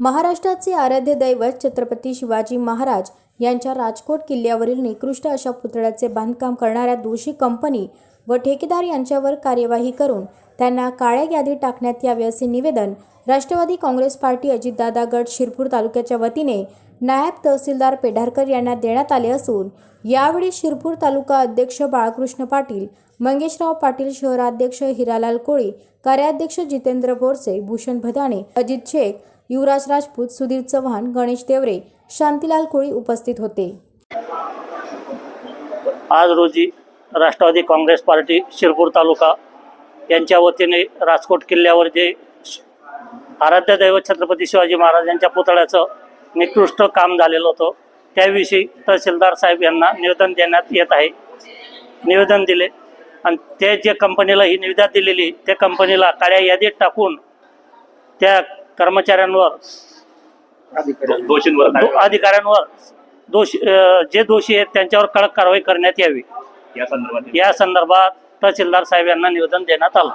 महाराष्ट्राचे आराध्य दैवत छत्रपती शिवाजी महाराज यांच्या राजकोट किल्ल्यावरील निकृष्ट अशा पुतळ्याचे बांधकाम करणाऱ्या दोषी कंपनी व ठेकेदार यांच्यावर कार्यवाही करून त्यांना काळ्या यादीत टाकण्यात यावे असे निवेदन राष्ट्रवादी काँग्रेस पार्टी अजितदादा गट शिरपूर तालुक्याच्या वतीने नायब तहसीलदार पेढारकर यांना देण्यात आले असून यावेळी शिरपूर तालुका अध्यक्ष बाळकृष्ण पाटील मंगेशराव पाटील शहराध्यक्ष हिरालाल कोळी कार्याध्यक्ष जितेंद्र बोरसे भूषण भदाणे अजित शेख युवराज राजपूत सुधीर चव्हाण गणेश देवरे शांतीलाल कोळी उपस्थित होते. आज रोजी राष्ट्रवादी काँग्रेस पार्टी शिरपूर तालुका यांच्या वतीने राजकोट किल्ल्यावर जे आराध्य दैवत छत्रपती शिवाजी महाराज यांच्या पुतळ्याचं निकृष्ट काम झालेलं होतं त्याविषयी तहसीलदार साहेब यांना निवेदन देण्यात येत आहे. निवेदन दिले. आणि ते जे कंपनीला ही निविदा दिलेली त्या कंपनीला काळ्या यादीत टाकून त्या कर्मचाऱ्यांवर दोषींवर दो- अधिकाऱ्यांवर दोषी अं, जे दोषी आहेत त्यांच्यावर कडक कारवाई करण्यात यावी. या संदर्भात या संदर्भात तहसीलदार साहेब यांना निवेदन देण्यात आलं.